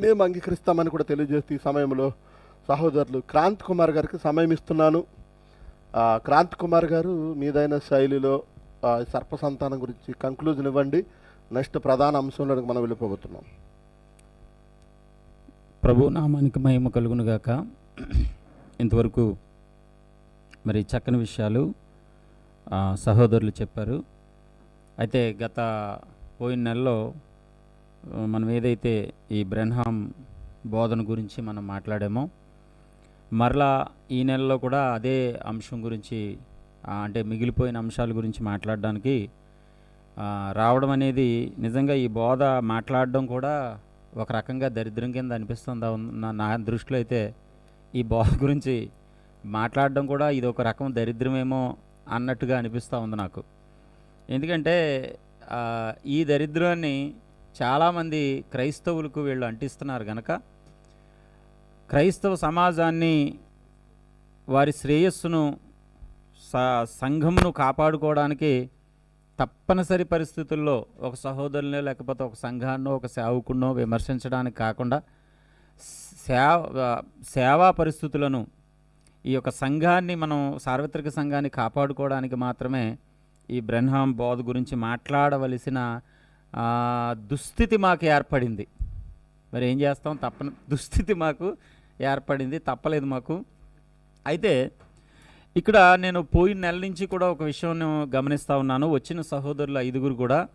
మేము అంగీకరిస్తామని కూడా తెలియజేస్తూ ఈ సమయంలో సహోదరులు క్రాంత్ కుమార్ గారికి సమయం ఇస్తున్నాను. క్రాంత్ కుమార్ గారు మీదైన శైలిలో సర్పసంతానం గురించి కంక్లూజన్ ఇవ్వండి. నెక్స్ట్ ప్రధాన అంశంలోకి మనం వెళ్ళిపోబోతున్నాం. ప్రభు నామానికి మహిమ కలుగునుగాక ఇంతవరకు మరి చక్కని విషయాలు సహోదరులు చెప్పారు. అయితే గత పోయిన నెలలో మనం ఏదైతే ఈ బ్రెన్హామ్ బోధన గురించి మనం మాట్లాడామో మరలా ఈ నెలలో కూడా అదే అంశం గురించి అంటే మిగిలిపోయిన అంశాల గురించి మాట్లాడడానికి రావడం అనేది నిజంగా ఈ బోధ మాట్లాడడం కూడా ఒక రకంగా దరిద్రం కింద అనిపిస్తుంది నా నా దృష్టిలో అయితే ఈ బోధ గురించి మాట్లాడడం కూడా ఇది ఒక రకం దరిద్రమేమో అన్నట్టుగా అనిపిస్తూ ఉంది నాకు. ఎందుకంటే ఈ దరిద్రాన్ని చాలామంది క్రైస్తవులకు వీళ్ళు అంటిస్తున్నారు గనక. క్రైస్తవ సమాజాన్ని వారి శ్రేయస్సును సంఘమును కాపాడుకోవడానికి తప్పనిసరి పరిస్థితుల్లో ఒక సహోదరుని లేకపోతే ఒక సంఘాన్నో ఒక సేవకున్నో విమర్శించడానికి కాకుండా సేవ సేవా పరిస్థితులను ఈ యొక్క సంఘాన్ని మనం సార్వత్రిక సంఘాన్ని కాపాడుకోవడానికి మాత్రమే ఈ బ్రహ్మాం బోధ గురించి మాట్లాడవలసిన దుస్థితి మాకు ఏర్పడింది. మరి ఏం చేస్తాం? తప్పని దుస్థితి మాకు ఏర్పడింది. తప్పలేదు మాకు. అయితే ఇక్కడ నేను పోయిన నెల నుంచి కూడా ఒక విషయం గమనిస్తూ ఉన్నాను. వచ్చిన సహోదరులు ఐదుగురు కూడా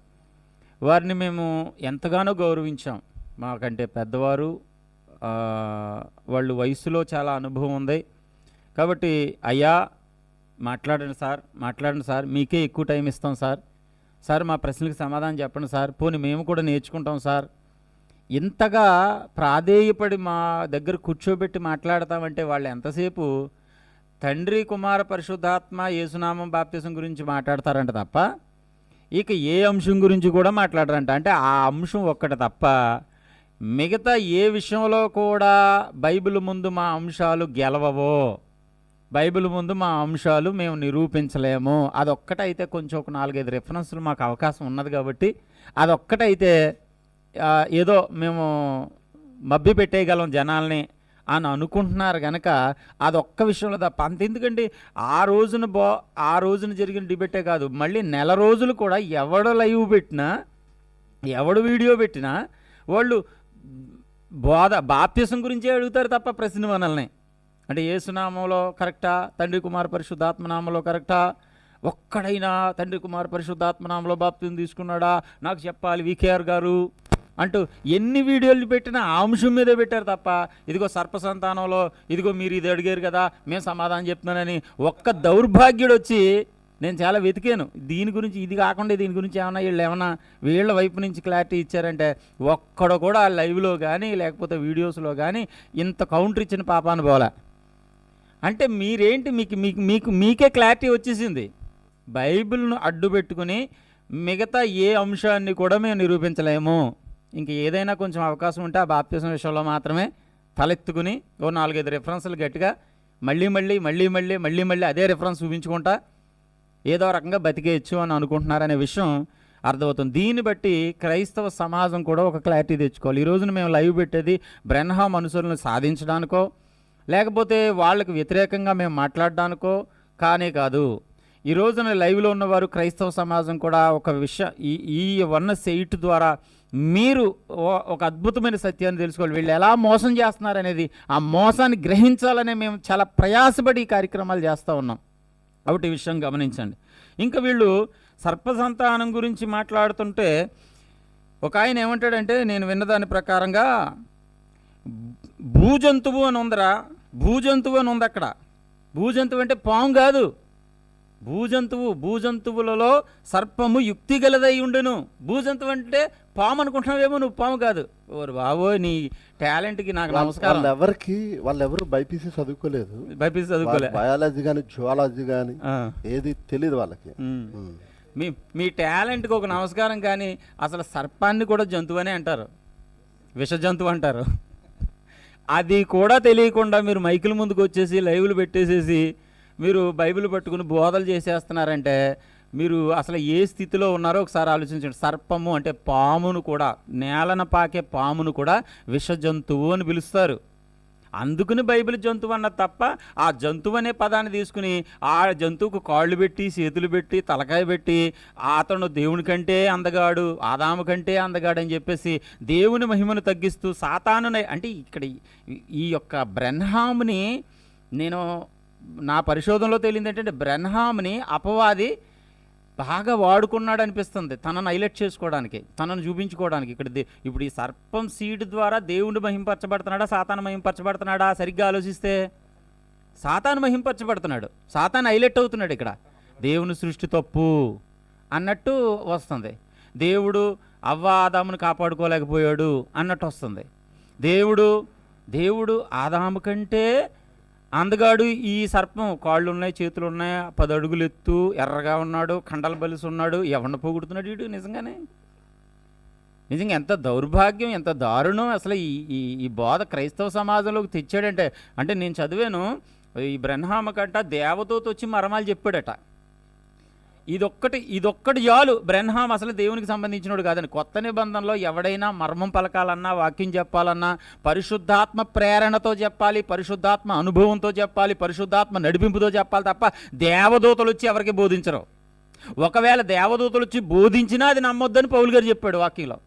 వారిని మేము ఎంతగానో గౌరవించాం. మాకంటే పెద్దవారు వాళ్ళు వయసులో చాలా అనుభవం ఉంది. కాబట్టి అయ్యా మాట్లాడండి సార్ మాట్లాడండి సార్ మీకే ఎక్కువ టైం ఇస్తాం సార్. సార్ మా ప్రశ్నలకు సమాధానం చెప్పండి సార్. పోనీ మేము కూడా నేర్చుకుంటాం సార్. ఇంతగా ప్రాధేయపడి మా దగ్గర కూర్చోబెట్టి మాట్లాడతామంటే వాళ్ళు ఎంతసేపు తండ్రి కుమార పరిశుద్ధాత్మ యేసునామం బాప్తిసం గురించి మాట్లాడతారంట తప్ప ఇక ఏ అంశం గురించి కూడా మాట్లాడరంట. అంటే ఆ అంశం ఒక్కటి తప్ప మిగతా ఏ విషయంలో కూడా బైబిల్ ముందు మా అంశాలు గెలవవో బైబిల్ ముందు మా అంశాలు మేము నిరూపించలేము. అదొక్కటైతే కొంచెం ఒక నాలుగైదు రెఫరెన్స్లు మాకు అవకాశం ఉన్నది కాబట్టి అదొక్కటైతే ఏదో మేము మబ్బి పెట్టేయగలం జనాల్ని అని అనుకుంటున్నారు కనుక అదొక్క విషయంలో తప్ప. అంత ఎందుకంటే ఆ రోజున బా ఆ రోజున జరిగిన డిబేటే కాదు. మళ్ళీ నెల రోజులు కూడా ఎవడు లైవ్ పెట్టినా ఎవడు వీడియో పెట్టినా వాళ్ళు బోధ బాప్త్యసం గురించే అడుగుతారు తప్ప ప్రశ్న మనల్ని. అంటే ఏసునామంలో కరెక్టా? తండ్రి కుమార్ పరిశుద్ధాత్మనామంలో కరెక్టా? ఒక్కడైనా తండ్రి కుమార్ పరిశుద్ధాత్మనామంలో బాప్తిని తీసుకున్నాడా? నాకు చెప్పాలి వికేఆర్ గారు అంటూ ఎన్ని వీడియోలు పెట్టినా ఆ అంశం మీదే పెట్టారు తప్ప ఇదిగో సర్పసంతానంలో ఇదిగో మీరు ఇది అడిగారు కదా మేము సమాధానం చెప్తున్నానని ఒక్క దౌర్భాగ్యుడు వచ్చి నేను చాలా వెతికాను. దీని గురించి ఇది కాకుండా దీని గురించి ఏమన్నా వీళ్ళు ఏమన్నా వీళ్ళ వైపు నుంచి క్లారిటీ ఇచ్చారంటే ఒక్కడ కూడా లైవ్లో కానీ లేకపోతే వీడియోస్లో కానీ ఇంత కౌంటర్ ఇచ్చిన పాపాను పోలే అంటే మీరేంటి మీకు మీకు మీకు మీకే క్లారిటీ వచ్చేసింది. బైబిల్ను అడ్డు పెట్టుకుని మిగతా ఏ అంశాన్ని కూడా మేము నిరూపించలేము. ఇంక ఏదైనా కొంచెం అవకాశం ఉంటే ఆ బాప్తిజం విషయంలో మాత్రమే తలెత్తుకుని ఓ నాలుగైదు రిఫరెన్స్లు గట్టిగా మళ్ళీ మళ్ళీ మళ్ళీ మళ్ళీ మళ్ళీ మళ్ళీ అదే రిఫరెన్స్ చూపించుకుంటా ఏదో రకంగా బతికేయచ్చు అని అనుకుంటున్నారనే విషయం అర్థమవుతుంది. దీన్ని బట్టి క్రైస్తవ సమాజం కూడా ఒక క్లారిటీ తెచ్చుకోవాలి. ఈ రోజున మేము లైవ్ పెట్టేది బ్రెన్హామ్ అనుసరులను సాధించడానికో లేకపోతే వాళ్ళకు వ్యతిరేకంగా మేము మాట్లాడడానికో? కానే కాదు. ఈ రోజున లైవ్లో ఉన్నవారు క్రైస్తవ సమాజం కూడా ఒక విషయం ఈ ఈ వన్న సెయిట్ ద్వారా మీరు ఓ- ఒక అద్భుతమైన సత్యాన్ని తెలుసుకోవాలి. వీళ్ళు ఎలా మోసం చేస్తున్నారు అనేది ఆ మోసాన్ని గ్రహించాలనే మేము చాలా ప్రయాసపడి ఈ కార్యక్రమాలు చేస్తూ ఉన్నాం. కాబట్టి ఈ విషయం గమనించండి. ఇంకా వీళ్ళు సర్పసంతానం గురించి మాట్లాడుతుంటే ఒక ఆయన ఏమంటాడంటే నేను విన్నదాని ప్రకారంగా భూజంతువు అని ఉందరా. భూజంతువు అని ఉంది అక్కడ. భూజంతువు అంటే పాము కాదు. భూజంతువు భూజంతువులలో సర్పము యుక్తి గలదై ఉండును. భూజంతువు అంటే పాము అనుకుంటున్నావేమో నువ్వు పాము కాదు. ఓరు బాబో నీ టాలెంట్కి నాకు నమస్కారం. ఎవరికి వాళ్ళు ఎవరు బైపీసీ చదువుకోలేదు. బైపీసీ చదువుకోలే. బయాలజీ కానీ జువాలజీ కానీ. ఏది తెలియదు వాళ్ళకి. మీ. మీ. టాలెంట్కి ఒక నమస్కారం కానీ అసలు సర్పాన్ని కూడా జంతువు అనే అంటారు. విష జంతువు అంటారు. అది కూడా తెలియకుండా మీరు మైకుల ముందుకు వచ్చేసి లైవ్లు పెట్టేసేసి మీరు బైబిల్ పట్టుకుని బోధలు చేసేస్తున్నారంటే మీరు అసలు ఏ స్థితిలో ఉన్నారో ఒకసారి ఆలోచించండి. సర్పము అంటే పామును కూడా నేలన పాకే పామును కూడా విష జంతువు అని పిలుస్తారు. అందుకుని బైబిల్ జంతువు అన్న తప్ప ఆ జంతువు అనే పదాన్ని తీసుకుని ఆ జంతువుకు కాళ్ళు పెట్టి చేతులు పెట్టి తలకాయ పెట్టి అతను దేవుని కంటే అందగాడు ఆదాము కంటే అందగాడు అని చెప్పేసి దేవుని మహిమను తగ్గిస్తూ సాతానునై అంటే ఇక్కడ ఈ- ఈ యొక్క బ్రెన్హామ్ని నేను నా పరిశోధనలో తేలింది ఏంటంటే బ్రెన్హామ్ని అపవాది బాగా వాడుకున్నాడు అనిపిస్తుంది తనను హైలైట్ చేసుకోవడానికి తనను చూపించుకోవడానికి. ఇక్కడ ఇప్పుడు ఈ సర్పం సీడ్ ద్వారా దేవుడు మహింపరచబడుతున్నాడా సాతాను మహింపరచబడుతున్నాడా? సరిగ్గా ఆలోచిస్తే సాతాను మహింపరచబడుతున్నాడు. సాతాను హైలైట్ అవుతున్నాడు ఇక్కడ. దేవుని సృష్టి తప్పు అన్నట్టు వస్తుంది. దేవుడు అవ్వ ఆదామును కాపాడుకోలేకపోయాడు అన్నట్టు వస్తుంది. దేవుడు దేవుడు ఆదాము కంటే అందగాడు ఈ సర్పం కాళ్ళు ఉన్నాయి చేతులు ఉన్నాయి పది అడుగులు ఎత్తు ఎర్రగా ఉన్నాడు కండల బలిసి ఉన్నాడు ఎవరిని పోగొడుతున్నాడు వీడు నిజంగానే? నిజంగా ఎంత దౌర్భాగ్యం ఎంత దారుణం అసలు ఈ ఈ ఈ బోధ క్రైస్తవ సమాజంలోకి తెచ్చాడంటే. అంటే నేను చదివాను ఈ బ్రహ్మామకంట దేవతతో వచ్చి మరమాలు చెప్పాడట. ఇదొక్కటి ఇదొక్కటి చాలు బ్రహ్మాం అసలు దేవునికి సంబంధించినోడు కాదని. కొత్త నిబంధనలో ఎవడైనా మర్మం పలకాలన్నా వాక్యం చెప్పాలన్నా పరిశుద్ధాత్మ ప్రేరణతో చెప్పాలి పరిశుద్ధాత్మ అనుభవంతో చెప్పాలి పరిశుద్ధాత్మ నడిపింపుతో చెప్పాలి తప్ప దేవదూతలు వచ్చి ఎవరికి బోధించరు. ఒకవేళ దేవదూతలు వచ్చి బోధించినా అది నమ్మొద్దని పౌలు గారు చెప్పాడు వాక్యంలో.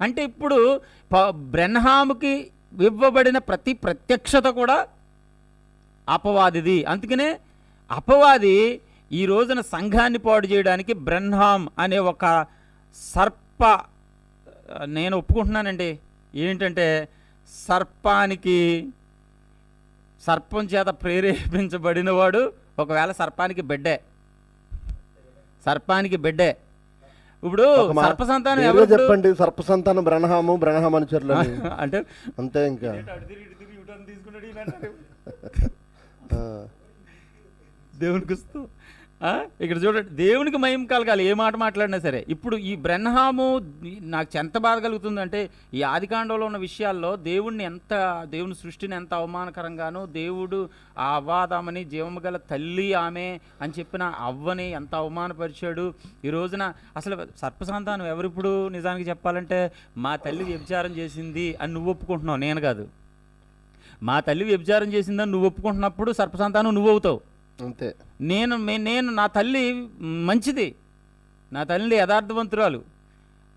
అంటే ఇప్పుడు ప- బ్రెన్హాముకి ఇవ్వబడిన ప్రతి ప్రత్యక్షత కూడా అపవాదిది. అందుకనే అపవాది ఈ రోజున సంఘాన్ని పాడు చేయడానికి బ్రహ్మాం అనే ఒక సర్ప నేను ఒప్పుకుంటున్నానండి ఏంటంటే సర్పానికి సర్పం చేత ప్రేరేపించబడినవాడు ఒకవేళ సర్పానికి బిడ్డే సర్పానికి బిడ్డే ఇప్పుడు సర్ప సంతానం ఎవరు? చెప్పండి సర్ప సంతానం బ్రహ్మము బ్రహ్మ అనుచరులు అని. అంటే అంతే ఇంకా దేవునికి వస్తూ ఆ? ఇక్కడ చూడండి దేవునికి మయం కలగాలి ఏ మాట మాట్లాడినా సరే. ఇప్పుడు ఈ బ్రహ్మాము నాకు ఎంత బాధ కలుగుతుందంటే ఈ ఆదికాండంలో ఉన్న విషయాల్లో దేవుణ్ణి ఎంత దేవుని సృష్టిని ఎంత అవమానకరంగానో దేవుడు ఆ అవ్వాదామని జీవము గల తల్లి ఆమె అని చెప్పిన అవ్వని ఎంత అవమానపరిచాడు. ఈ రోజున అసలు సర్పసంతానం ఎవరిప్పుడు నిజానికి చెప్పాలంటే మా తల్లి వ్యభిచారం చేసింది అని నువ్వు ఒప్పుకుంటున్నావు. నేను కాదు. మా తల్లి వ్యభిచారం చేసిందని నువ్వు ఒప్పుకుంటున్నప్పుడు సర్పసంతానం నువ్వు అవుతావు. అంతే. నేను నేను నా తల్లి మంచిది. నా తల్లి యథార్థవంతురాలు.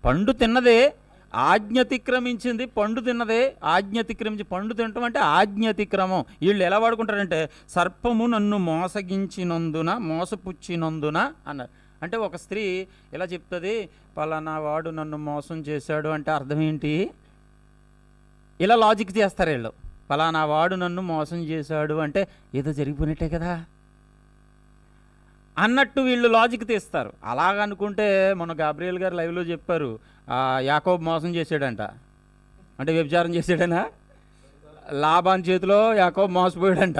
పండు తిన్నదే ఆజ్ఞ అతిక్రమించింది పండు తిన్నదే ఆజ్ఞ అతిక్రమించి పండు తినటం అంటే ఆజ్ఞ అతిక్రమం వీళ్ళు ఎలా వాడుకుంటారంటే సర్పము నన్ను మోసగించినందున మోసపుచ్చినందున అన్నారు. అంటే ఒక స్త్రీ ఇలా చెప్తుంది పలానా వాడు నన్ను మోసం చేశాడు అంటే అర్థం ఏంటి? ఇలా లాజిక్ చేస్తారు వీళ్ళు. పలానా వాడు నన్ను మోసం చేశాడు అంటే ఏదో జరిగిపోయినట్టే కదా. అన్నట్టు వీళ్ళు లాజిక్ తీస్తారు. అలాగనుకుంటే మన గాబ్రియల్ గారు లైవ్లో చెప్పారు యాకోబ్ మోసం చేశాడంట. అంటే వ్యభిచారం చేశాడనా? లాభాన్ చేతిలో యాకోబ్ మోసపోయాడంట.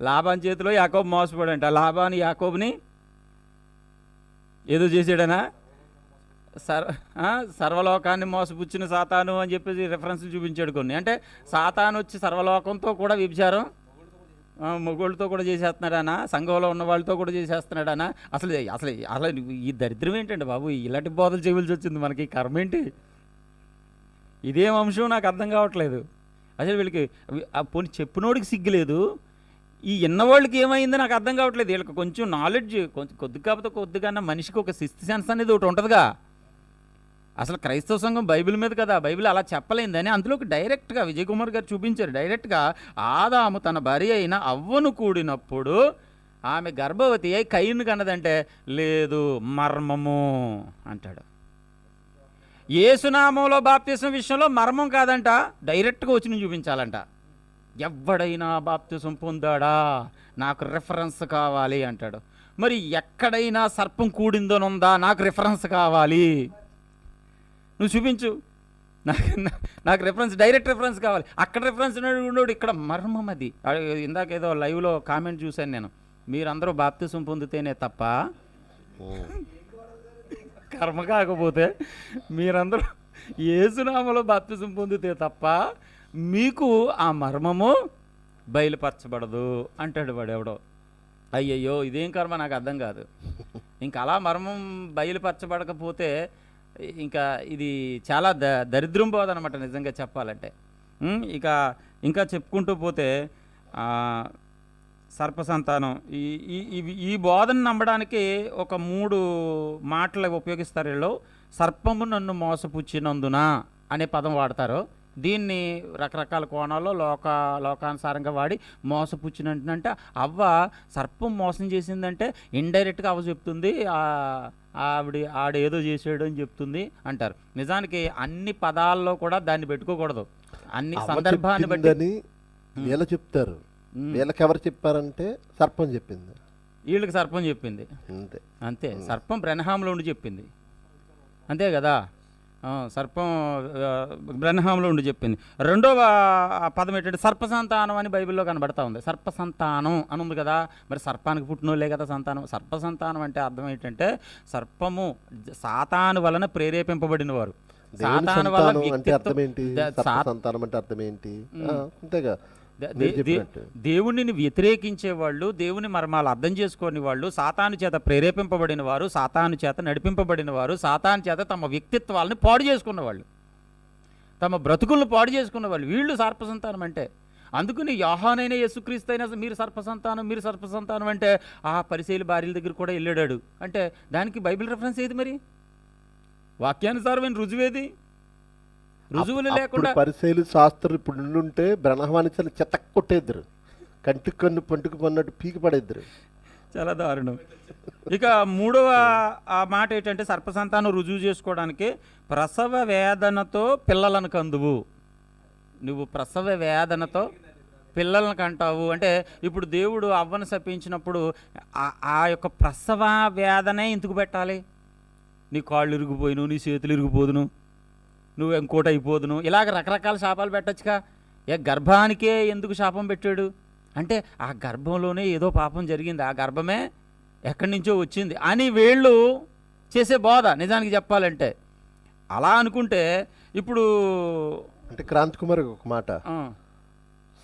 లాభాన్ చేతిలో యాకోబ్ మోసపోయాడంట. లాభాన్ యాకోబ్ని ఏదో చేశాడనా? సర్ సర్వలోకాన్ని మోసపుచ్చిన సాతాను అని చెప్పేసి రిఫరెన్స్ చూపించాడు కొన్ని. అంటే సాతాను వచ్చి సర్వలోకంతో కూడా వ్యభిచారం ఆ, మొగోళ్ళతో కూడా చేసేస్తున్నాడానా? సంఘంలో ఉన్న వాళ్ళతో కూడా చేసేస్తున్నాడానా? అసలు అసలు అసలు ఈ దరిద్రం ఏంటండి బాబు? ఇలాంటి బోధలు చేయవలసి వచ్చింది మనకి. కర్మ ఏంటి? ఇదేం అంశం నాకు అర్థం కావట్లేదు. అసలు వీళ్ళకి ఆ పోనీ చెప్పినోడికి సిగ్గులేదు ఈ ఇన్నవాళ్ళకి ఏమైందో నాకు అర్థం కావట్లేదు. వీళ్ళకి కొంచెం నాలెడ్జ్ కొంచెం కొద్ది కాకపోతే కొద్దిగా మనిషికి ఒక సిక్స్త్ సెన్స్ అనేది ఒకటి ఉంటుందిగా. అసలు క్రైస్తవ సంఘం బైబిల్ మీద కదా బైబిల్ అలా చెప్పలేందని అందులోకి డైరెక్ట్గా విజయ్ కుమార్ గారు చూపించారు. డైరెక్ట్గా ఆదాము తన భార్య అయిన అవ్వను కూడినప్పుడు ఆమె గర్భవతి అయి కయ్యను కన్నదంటే లేదు మర్మము అంటాడు. ఏసునామంలో బాప్తిసం విషయంలో మర్మం కాదంట డైరెక్ట్గా వచ్చి నేను చూపించాలంట. ఎవడైనా బాప్తిసం పొందాడా? నాకు రెఫరెన్స్ కావాలి అంటాడు. మరి ఎక్కడైనా సర్పం కూడిందనుందా? నాకు రిఫరెన్స్ కావాలి. నువ్వు చూపించు. నాకు నాకు రెఫరెన్స్ డైరెక్ట్ రెఫరెన్స్ కావాలి. అక్కడ రెఫరెన్స్ ఉన్నాడు ఇక్కడ మర్మం అది. అదే ఇందాక ఏదో లైవ్లో కామెంట్ చూశాను నేను. మీరందరూ బాప్తిసం పొందితేనే తప్ప కర్మ కాకపోతే మీరందరూ ఏసునామలో బాప్తిసం పొందితే తప్ప మీకు ఆ మర్మము బయలుపరచబడదు అంటాడు వాడు ఎవడో. అయ్యయ్యో ఇదేం కర్మ? నాకు అర్థం కాదు. ఇంకా అలా మర్మం బయలుపరచబడకపోతే ఇంకా ఇది చాలా ద దరిద్రం పోదనమాట నిజంగా చెప్పాలంటే. ఇక ఇంకా చెప్పుకుంటూ పోతే సర్పసంతానం ఈ ఈ ఇవి- ఈ బోధన నమ్మడానికి ఒక మూడు మాటలు ఉపయోగిస్తారు వీళ్ళు. సర్పము నన్ను మోసపుచ్చినందున అనే పదం వాడతారు. దీన్ని రకరకాల కోణాల్లో లోక లోకానుసారంగా వాడి మోసపుచ్చినంటే అవ్వ సర్పం మోసం చేసిందంటే ఇండైరెక్ట్గా అవ్వ చెప్తుంది. ఆవిడ ఆడేదో చేసాడు అని చెప్తుంది అంటారు. నిజానికి అన్ని పదాల్లో కూడా దాన్ని పెట్టుకోకూడదు. అన్ని సందర్భాన్ని బట్టి. వీళ్ళు చెప్తారు. వీళ్ళకి ఎవరు చెప్పారంటే సర్పం చెప్పింది. వీళ్ళకి సర్పం చెప్పింది. అంతే. అంతే. సర్పం బ్రహ్మాంలో ఉండి చెప్పింది. అంతే కదా? సర్పం బ్రహ్మాంలో ఉండి చెప్పింది. రెండవ పదం ఏంటంటే సర్పసంతానం అని బైబిల్లో కనబడతా ఉంది. సర్పసంతానం అని ఉంది కదా. మరి సర్పానికి పుట్టినోళ్ళే కదా సంతానం. సర్పసంతానం అంటే అర్థం ఏంటంటే సర్పము సాతాను వలన ప్రేరేపింపబడిన వారు సాతాను వల్ల సంతానం అంటే అర్థం ఏంటి సర్ప సంతానం అంటే అర్థం ఏంటి అంతేగా. దే- మీరు దే- దే- చెప్పినట్టు. దేవునిని వ్యతిరేకించే వాళ్ళు దేవుని మర్మాలు అర్థం చేసుకోని వాళ్ళు సాతాను చేత ప్రేరేపింపబడిన వారు సాతాను చేత నడిపింపబడిన వారు సాతాను చేత తమ వ్యక్తిత్వాలను పాడు చేసుకున్న వాళ్ళు. తమ బ్రతుకులను పాడు చేసుకున్న వాళ్ళు. వీళ్ళు సర్పసంతానం అంటే అందుకని యాహానైన యేసుక్రీస్తు అయినా మీరు సర్పసంతానం మీరు సర్పసంతానం అంటే ఆ పరిశీలి భార్యల దగ్గర కూడా వెళ్ళాడు అంటే దానికి బైబిల్ రెఫరెన్స్ ఏది మరి? వాక్యానుసారమైన రుజువేది? రుజువులు లేకుండా పరిశైలు శాస్త్రులు ఇప్పుడు ఉండుంటే బ్రహ్మానిచలు చెత్త కొట్టేద్దరు. కంటికి కన్ను పంటుకు పన్నట్టు పీకి పడేద్దరు చాలా దారుణం. ఇక మూడవ ఆ మాట ఏంటంటే సర్పసంతానం రుజువు చేసుకోవడానికి ప్రసవ వేదనతో పిల్లలను కందువు. నువ్వు ప్రసవ వేదనతో పిల్లలను కంటావు. అంటే ఇప్పుడు దేవుడు అవ్వను శపించినప్పుడు ఆ- ఆ యొక్క ప్రసవ వేదనే ఎందుకు పెట్టాలి. నీ కాళ్ళు ఇరిగిపోయిను నీ చేతులు ఇరిగిపోదును. నువ్వు ఇంకోటి అయిపోదును? ఇలాగ రకరకాల శాపాలు పెట్టచ్చుగా. ఏ గర్భానికే ఎందుకు శాపం పెట్టాడు? అంటే ఆ గర్భంలోనే ఏదో పాపం జరిగింది. ఆ గర్భమే ఎక్కడి నుంచో వచ్చింది. అని వీళ్ళు చేసే బోధ నిజానికి చెప్పాలంటే. అలా అనుకుంటే ఇప్పుడు అంటే క్రాంతి కుమార్ ఒక మాట.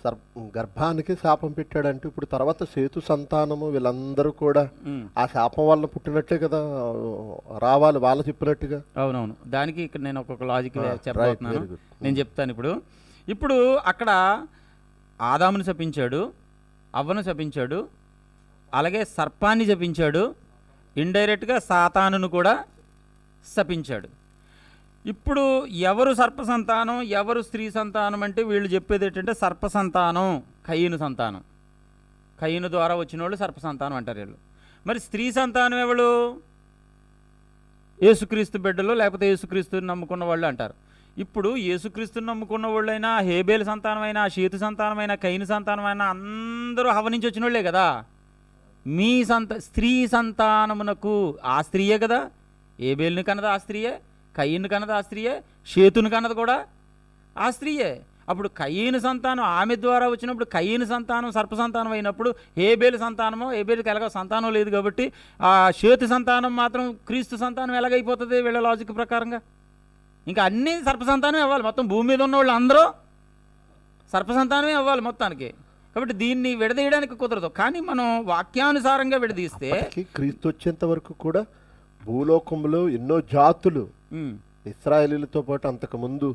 సర్ గర్భానికి శాపం పెట్టాడంటే ఇప్పుడు తర్వాత సేతు సంతానము వీళ్ళందరూ కూడా ఆ శాపం వల్ల పుట్టినట్టే కదా రావాలి వాళ్ళు చెప్పినట్టుగా. అవునవును. దానికి ఇక్కడ నేను ఒక్కొక్క లాజిక్ చెప్పబోతున్నాను. నేను చెప్తాను ఇప్పుడు. ఇప్పుడు అక్కడ ఆదామును శపించాడు అవ్వను శపించాడు అలాగే సర్పాన్ని శపించాడు ఇండైరెక్ట్గా సాతానును కూడా శపించాడు. ఇప్పుడు ఎవరు సర్ప సంతానం ఎవరు స్త్రీ సంతానం అంటే వీళ్ళు చెప్పేది ఏంటంటే సర్ప సంతానం కయ్యను సంతానం. కయ్యను ద్వారా వచ్చిన వాళ్ళు సర్ప సంతానం అంటారు వీళ్ళు. మరి స్త్రీ సంతానం ఎవరు? యేసుక్రీస్తు బిడ్డలు లేకపోతే యేసుక్రీస్తుని నమ్ముకున్న వాళ్ళు అంటారు. ఇప్పుడు యేసుక్రీస్తుని నమ్ముకున్న వాళ్ళైనా హేబేలు సంతానమైనా షేతు సంతానమైనా కైను సంతానమైనా అందరూ హవనించి వచ్చిన వాళ్ళే కదా. మీ సంత స్త్రీ సంతానమునకు ఆ స్త్రీయే కదా. ఏబేల్ని కన్నదా ఆ స్త్రీయే. కయ్యను కన్నది ఆ స్త్రీయే షేతుని కన్నది కూడా ఆ స్త్రీయే. అప్పుడు కయ్యను సంతానం ఆమె ద్వారా వచ్చినప్పుడు కయ్యను సంతానం సర్ప సంతానం అయినప్పుడు ఏబేలు సంతానమో ఏబేలుకి ఎలాగో సంతానం లేదు కాబట్టి ఆ షేతు సంతానం మాత్రం క్రీస్తు సంతానం ఎలాగైపోతుంది వీళ్ళ లాజిక్ ప్రకారంగా? ఇంకా అన్ని సర్ప సంతానం ఇవ్వాలి మొత్తం భూమి మీద ఉన్న వాళ్ళు అందరూ సర్ప సంతానమే అవ్వాలి మొత్తానికి. కాబట్టి దీన్ని విడదీయడానికి కుదరదు. కానీ మనం వాక్యానుసారంగా విడదీస్తే క్రీస్తు వచ్చేంత వరకు కూడా భూలోకంలో ఎన్నో జాతులు ఇస్రాయేలీలతో పాటు అంతకుముందు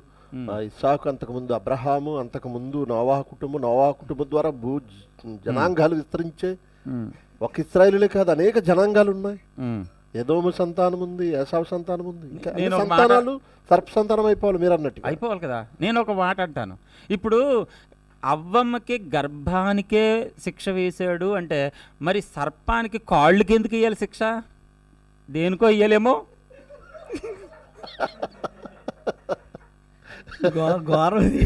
ఇస్సాకు అంతకుముందు అబ్రహాము అంతకుముందు నోవాహ కుటుంబం నోవాహ కుటుంబం ద్వారా భూ జనాంగాలు విస్తరించే ఒక ఇస్రాయేలీలే కాదు అనేక జనాంగాలు ఉన్నాయి. ఏదోము సంతానం ఉంది ఏసావు సంతానం ఉంది. ఇంకా సంతానాలు సర్ప సంతానం అయిపోవాలి మీరు అన్నట్టు అయిపోవాలి కదా. నేను ఒక మాట అంటాను. ఇప్పుడు అవ్వమ్మకి గర్భానికే శిక్ష వేశాడు అంటే మరి సర్పానికి కాళ్ళకి ఎందుకు ఇవ్వాలి శిక్ష? దేనికో ఇయ్యలేమో? ఘోరం ఇది.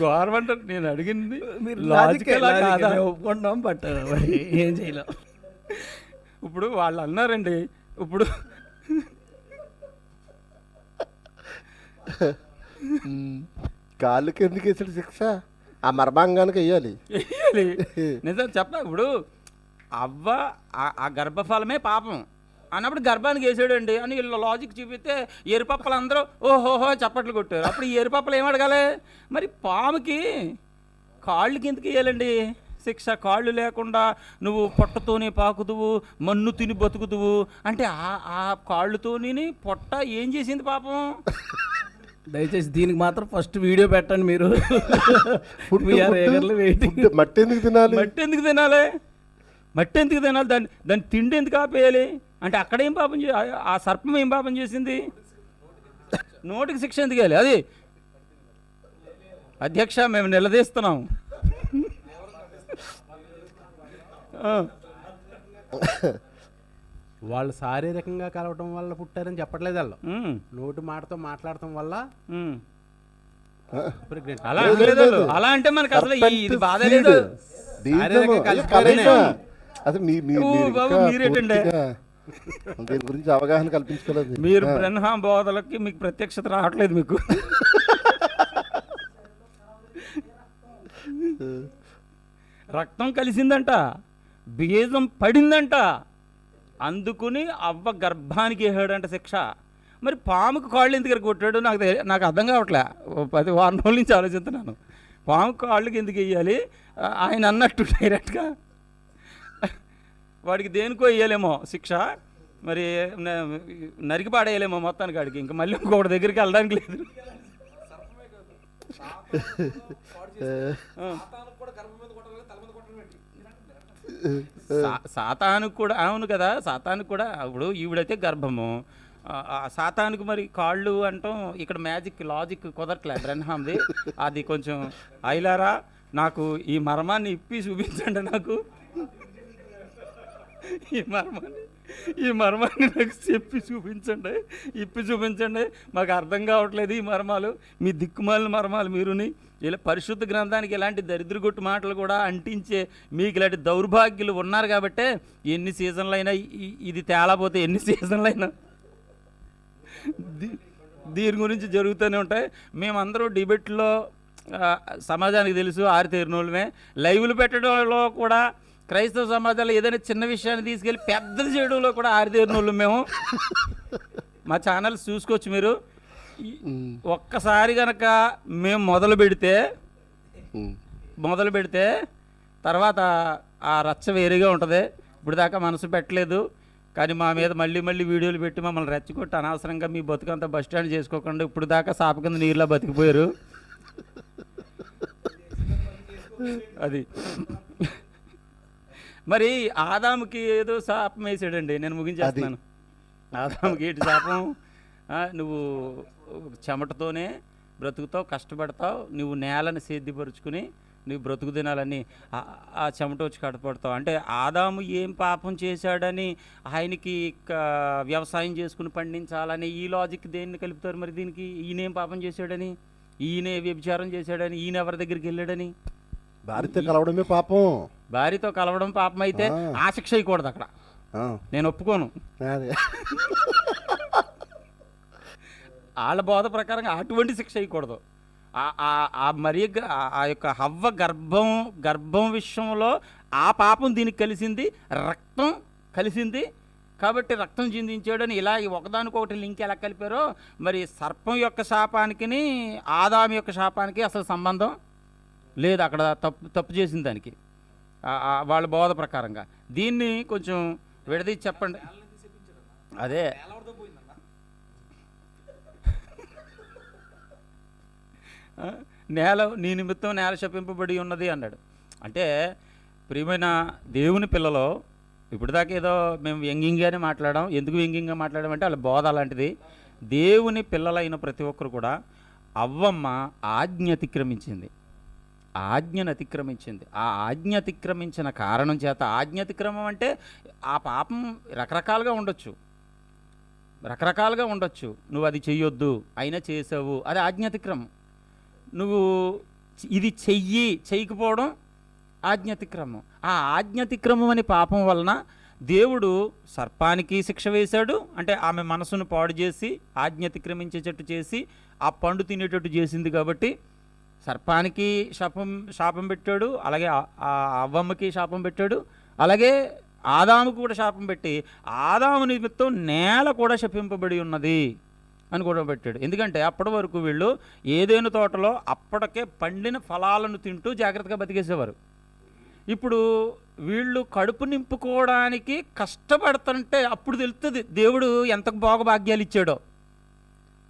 గవర్నమెంట్ నేను అడిగింది మీరు లాజికల్ కాదా? ఒప్పుకుంటాం బట్ మరి ఏం చేయలేం ఇప్పుడు వాళ్ళు అన్నారండి ఇప్పుడు కాళ్ళకి ఎందుకు వేసాడు శిక్ష ఆ మర్మాంగానికి వేయాలి వెయ్యాలి. నిజం చెప్ప ఇప్పుడు అవ్వ ఆ గర్భఫలమే పాపం అన్నప్పుడు గర్భానికి వేసాడండి అని వీళ్ళు లాజిక్ చూపిస్తే ఎరుపప్పలు అందరూ ఓహోహో చప్పట్లు కొట్టారు. అప్పుడు ఈ ఎరుపప్పలు ఏం అడగాలి? మరి పాముకి కాళ్ళకి ఎందుకు వేయాలండి. శిక్ష కాళ్ళు లేకుండా నువ్వు పొట్టతోనే పాకుదువు మన్ను తిని బతుకుదువు అంటే ఆ ఆ కాళ్ళతోని పొట్ట ఏం చేసింది పాపం? దయచేసి దీనికి మాత్రం ఫస్ట్ వీడియో పెట్టండి మీరు. మట్టి ఎందుకు తినాలి? మట్టి ఎందుకు తినాలి? మట్టి ఎందుకు తినాలి? దాన్ని దాన్ని తిండి ఎందుకు ఆపేయాలి? అంటే అక్కడ ఏం పాపం చే ఆ- సర్పం ఏం పాపం చేసింది? నోటికి శిక్ష ఎందుకు వేయాలి అది అధ్యక్ష మేము నిలదీస్తున్నాం. వాళ్ళు శారీరకంగా కలవటం వల్ల పుట్టారని చెప్పట్లేదు వాళ్ళు. నోటి మాటతో మాట్లాడటం వల్ల అలా. అలా అంటే మనకు అసలు ఇది బాధ. లేదు. అసలు మీరేటండి? దీని గురించి అవగాహన కల్పించుకోలేదు. మీరు. బ్రహ్మ బోధలకి మీకు ప్రత్యక్షత రావట్లేదు మీకు. రక్తం కలిసిందంట బీజం పడిందంట అందుకుని అవ్వ గర్భానికి వేసాడంట శిక్ష. మరి పాముకు కాళ్ళు ఎందుకు కొట్టాడు నాకు నాకు అర్థం కావట్లే. పది వారం రోజుల నుంచి ఆలోచిస్తున్నాను. పాముకు కాళ్ళకి ఎందుకు వేయాలి ఆయన అన్నట్టు డైరెక్ట్గా వాడికి దేనికో వేయలేమో శిక్ష. మరి నరికి పాడేయలేమో మొత్తానికి వాడికి. ఇంకా మళ్ళీ ఇంకొకటి దగ్గరికి వెళ్ళడానికి లేదు. సాతానుకు కూడా అవును కదా సాతానుకు కూడా ఇప్పుడు ఈవిడైతే గర్భము. సాతానుకు మరి కాళ్ళు అంటాం ఇక్కడ మ్యాజిక్ లాజిక్ కుదరట్లే బ్రహ్మాంది. అది కొంచెం ఐలారా నాకు ఈ మర్మాన్ని ఇప్పి చూపించండి నాకు. ఈ మర్మాన్ని ఈ మర్మాన్ని నాకు చెప్పి చూపించండి ఇప్పి చూపించండి. మాకు అర్థం కావట్లేదు ఈ మర్మాలు. మీ దిక్కుమాలిన మర్మాలు మీరుని. ఇలా పరిశుద్ధ గ్రంథానికి ఇలాంటి దరిద్రగొట్టు మాటలు కూడా అంటించే మీకు ఇలాంటి దౌర్భాగ్యులు ఉన్నారు కాబట్టే ఎన్ని సీజన్లు అయినా ఇది తేలాపోతే ఎన్ని సీజన్లు అయినా దీని గురించి జరుగుతూనే ఉంటాయి. మేమందరూ డిబేట్లో సమాజానికి తెలుసు ఆరితేరినోళ్ళమే. లైవ్లు పెట్టడంలో కూడా క్రైస్తవ సమాజంలో ఏదైనా చిన్న విషయాన్ని తీసుకెళ్ళి పెద్దది చేయడంలో కూడా ఆరితేరినోళ్ళు మేము. మా ఛానల్స్ చూసుకోవచ్చు మీరు. ఒక్కసారి గనక మేము మొదలు పెడితే. మొదలు పెడితే తర్వాత ఆ రచ్చ వేరేగా ఉంటుంది. ఇప్పుడు దాకా మనసు పెట్టలేదు. కానీ మా మీద మళ్ళీ మళ్ళీ వీడియోలు పెట్టి మమ్మల్ని రెచ్చగొట్టి అనవసరంగా మీ బతుకంతా బస్ స్టాండ్ చేసుకోకుండా ఇప్పుడు దాకా సాప కింద బతికిపోయారు. అది. మరి ఆదాముకి ఏదో శాపం వేసాడండి. నేను ముగించేస్తున్నాను. ఆదాముకి ఏంటి శాపం? నువ్వు చెమటతోనే బ్రతుకుతావు కష్టపడతావు నువ్వు నేలను సేద్యపరుచుకుని నువ్వు బ్రతుకు తినాలని ఆ- చెమట వచ్చి కడపడతావు అంటే ఆదాము ఏం పాపం చేశాడని ఆయనకి వ్యవసాయం చేసుకుని పండించాలని ఈ లాజిక్ దేన్ని కలుపుతారు మరి దీనికి? ఈయన ఏం పాపం చేశాడని? ఈయన వ్యభిచారం చేశాడని? ఈయన ఎవరి దగ్గరికి వెళ్ళాడని? భార్యతో కలవడమే పాపం. భార్యతో కలవడం పాపం అయితే ఆ. శిక్ష వేయకూడదు అక్కడ. నేను ఒప్పుకోను. వాళ్ళ బోధ ప్రకారంగా అటువంటి శిక్ష వేయకూడదు ఆ- మరి ఆ- యొక్క హవ్వ గర్భం గర్భం విషయంలో ఆ పాపం దీనికి కలిసింది రక్తం కలిసింది. కాబట్టి రక్తం చిందించాడని ఇలా ఒకదానికొకటి లింక్ ఎలా కలిపారో మరి సర్పం యొక్క శాపానికి ఆదాం యొక్క శాపానికి అసలు సంబంధం లేదు అక్కడ తప్పు తప్పు చేసిన దానికి. వాళ్ళ బోధ ప్రకారంగా. దీన్ని కొంచెం విడదీసి చెప్పండి. అదే. నేల నీ నిమిత్తం నేల శపింపబడి ఉన్నది అన్నాడు. అంటే ప్రియమైన దేవుని పిల్లలో ఇప్పటిదాకా ఏదో మేము వ్యంగ్యంగానే మాట్లాడాం. ఎందుకు వ్యంగ్యంగా మాట్లాడామంటే వాళ్ళ బోధ అలాంటిది. దేవుని పిల్లలైన ప్రతి ఒక్కరు కూడా అవ్వమ్మ ఆజ్ఞ అతిక్రమించింది. ఆజ్ఞను అతిక్రమించింది. ఆ ఆజ్ఞ అతిక్రమించిన కారణం చేత ఆజ్ఞ అతిక్రమం అంటే ఆ పాపం రకరకాలుగా ఉండొచ్చు. రకరకాలుగా ఉండొచ్చు. నువ్వు అది చెయ్యొద్దు అయినా చేసావు. అది ఆజ్ఞాతిక్రమం నువ్వు ఇది చెయ్యి చేయకపోవడం ఆజ్ఞాతిక్రమం ఆ ఆజ్ఞాతిక్రమం అనే పాపం వలన దేవుడు సర్పానికి శిక్ష వేశాడు. అంటే ఆమె మనసును పాడు చేసి ఆజ్ఞ అతిక్రమించేటట్టు చేసి ఆ పండు తినేటట్టు చేసింది కాబట్టి సర్పానికి శాపం శాపం పెట్టాడు అలాగే ఆ- అవ్వమ్మకి శాపం పెట్టాడు అలాగే ఆదాముకు కూడా శాపం పెట్టి ఆదాము నిమిత్తం నేల కూడా శపింపబడి ఉన్నది అని కూడా పెట్టాడు. ఎందుకంటే అప్పటి వరకు వీళ్ళు ఏదైనా తోటలో అప్పటికే పండిన ఫలాలను తింటూ జాగ్రత్తగా బతికేసేవారు. ఇప్పుడు వీళ్ళు కడుపు నింపుకోవడానికి కష్టపడుతుంటే అప్పుడు తెలుస్తుంది దేవుడు ఎంత భోగభాగ్యాలు ఇచ్చాడో.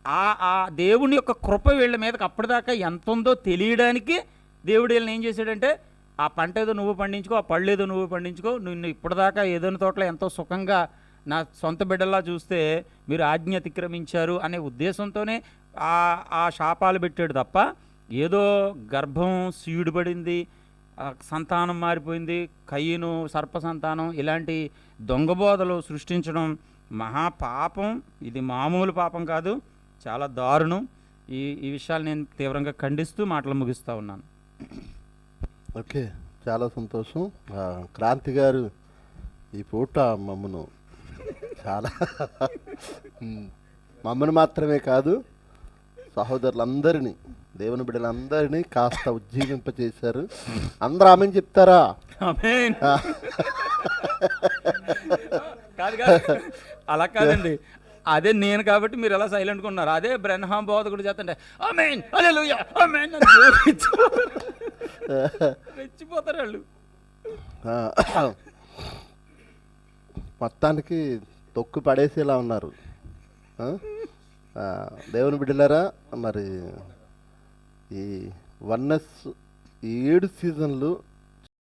ఆ ఆ దేవుని యొక్క కృప వీళ్ళ మీదకి అప్పటిదాకా ఎంత ఉందో తెలియడానికి దేవుడు వీళ్ళని ఏం చేశాడంటే ఆ పంట ఏదో నువ్వు పండించుకో ఆ పళ్ళు ఏదో నువ్వు పండించుకో నిన్ను ఇప్పటిదాకా ఏదైనా తోటలో ఎంతో సుఖంగా నా సొంత బిడ్డలా చూస్తే మీరు ఆజ్ఞ అతిక్రమించారు అనే ఉద్దేశంతోనే ఆ ఆ శాపాలు పెట్టాడు తప్ప ఏదో గర్భం సీడుపడింది పడింది సంతానం మారిపోయింది కయ్యను సర్ప సంతానం ఇలాంటి దొంగబోధలు సృష్టించడం మహా పాపం. ఇది మామూలు పాపం కాదు. చాలా దారుణం. ఈ ఈ విషయాలు నేను తీవ్రంగా ఖండిస్తూ మాటలు ముగిస్తూ ఉన్నాను. ఓకే చాలా సంతోషం. క్రాంతి గారు ఈ పూట మమ్మను చాలా ఉమ్, మమ్మల్ని మాత్రమే కాదు సహోదరులందరినీ దేవుని బిడ్డలందరినీ కాస్త ఉజ్జీవింపచేశారు. అందరూ ఆమె చెప్తారా. కాదు కాదు. అలా కాదండి. అదే నేను కాబట్టి మీరు ఎలా సైలెంట్గా ఉన్నారు అదే బ్రహ్మాం బోధకుడు ఆమెన్ అని జోరు రెచ్చిపోతారు. వాళ్ళు మొత్తానికి తొక్కు పడేసేలా ఉన్నారు దేవుని బిడ్డలారా మరి ఈ వన్నెస్ ఈ ఏడు సీజన్లు